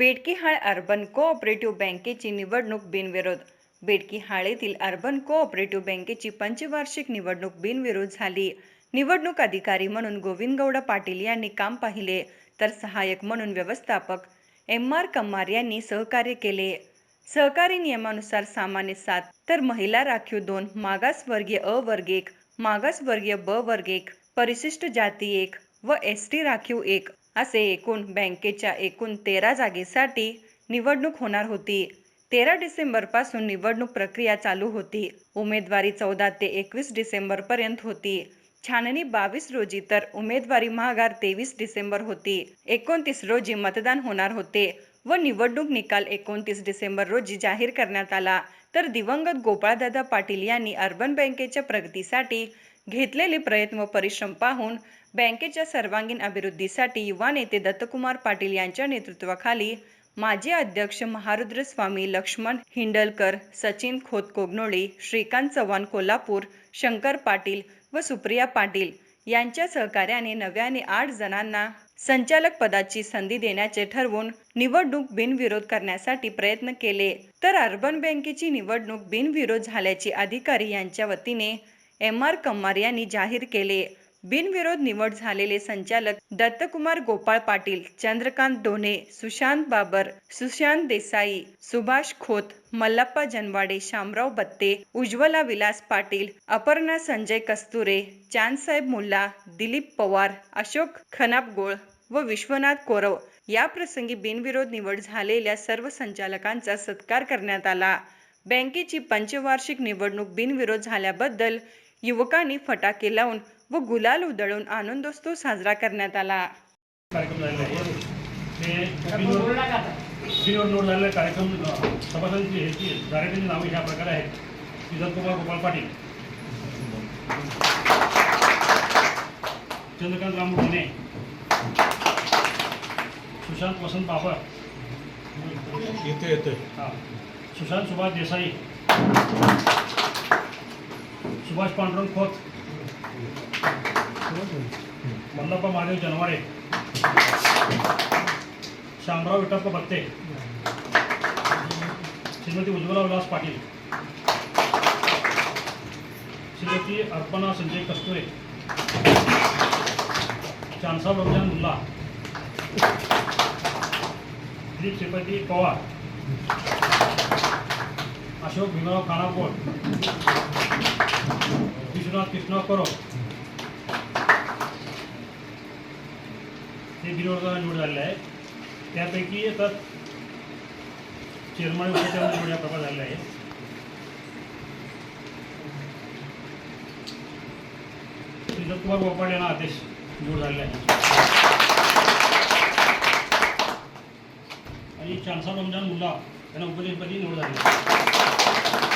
बेडकीहाळ urban cooperative बँकेची निवडणूक बिनविरोध. बेडकीहाळ येथील अर्बन कोऑपरेटिव्ह बँकेची पंचवार्षिक निवडणूक बिनविरोध झाली. निवडणूक अधिकारी म्हणून गोविंदगौड पाटील यांनी काम पाहिले तर सहाय्यक म्हणून व्यवस्थापक एम आर कम्मार यांनी सहकार्य केले. सहकारी नियमानुसार सामान्य सात तर महिला राखीव दोन मागासवर्गीय अ वर्ग एक मागासवर्गीय ब वर्ग एक परिशिष्ट जाती एक व एस टी राखीव एक. असे एकूण बँकेच्या एकूण तेरा जागेसाठी निवडणूक होणार होती. तेरा डिसेंबरपासून निवडणूक प्रक्रिया चालू होती. उमेदवारी चौदा ते एकवीस डिसेंबरपर्यंत होती. छाननी बावीस रोजी तर उमेदवारी महागार तेवीस डिसेंबर होती. एकोणतीस रोजी मतदान होणार होते व निवडणूक निकाल एकोणतीस डिसेंबर रोजी जाहीर करण्यात आला. तर दिवंगत गोपाळदादा पाटील यांनी अर्बन बँकेच्या प्रगतीसाठी घेतलेले प्रयत्न व परिश्रम पाहून बँकेच्या सर्वांगीण अभिवृद्धीसाठी युवा नेते दत्तकुमार पाटील यांच्या नेतृत्वाखाली माजी अध्यक्ष महारुद्र स्वामी लक्ष्मण हिंडलकर सचिन खोत कोगनोळी श्रीकांत चव्हाण कोल्हापूर शंकर पाटील व सुप्रिया पाटील यांच्या सहकार्याने नव्याने आठ जणांना संचालक पदाची संधी देण्याचे ठरवून निवडणूक बिनविरोध करण्यासाठी प्रयत्न केले. तर अर्बन बँकेची निवडणूक बिनविरोध झाल्याचे अधिकारी यांच्या वतीने एम आर कम्मार यांनी जाहीर केले. बिनविरोध निवड झालेले संचालक दत्तकुमार गोपाळ पाटील चंद्रकांत डोने सुशांत बाबर सुशांत देसाई सुभाष खोत मल्लप्पा जनवाडे शामराव बत्ते उज्ज्वला विलास पाटील अपर्णा संजय कस्तुरे चांदसाहेब मुल्ला दिलीप पवार अशोक खनापगोळ व विश्वनाथ कोरव या प्रसंगी बिनविरोध निवड झालेल्या सर्व संचालकांचा सत्कार करण्यात आला. बँकेची पंचवार्षिक निवडणूक बिनविरोध झाल्याबद्दल युवकांनी फटाके लावून व गुलाल उधळून आनंदोत्सव साजरा करण्यात आला. कार्यक्रम झालेला आहे. ते बिनवर बिनवर नोंद झालेला कार्यक्रम अ, सभासदांची ह्याची डायरेक्टरची नावे ह्या प्रकारे आहेत. सिद्धकुमार गोपाळ पाटील. चंद्रकांत राम गुन्हे सुशांत वसंत बाबर. येतो येतोय. हां. सुशांत सुभाष देसाई. सुभाष पांडुरंग खोत. मल्लप्पा महादेव जनवाडे शामराव विठप्प भत्ते श्रीमती उज्ज्वला विलास पाटील. श्रीमती अर्पणा संजय कस्तुरे. चांदसा रमजान मुल्ला. श्री श्रीपती पवार. अशोक भीमराव खानापूर विश्वनाथ कृष्णा करो हे बिनवर्गाला निवड झालेलं आहे. त्यापैकी आता चेअरमन उपचार निवड या प्रकार झालेला आहे. कुमार गोपाळ यांना आदेश निवड झालेला आहे. आणि चान्सा रमजान मुल्ला यांना उपदेशपदी निवड झालेली आहे.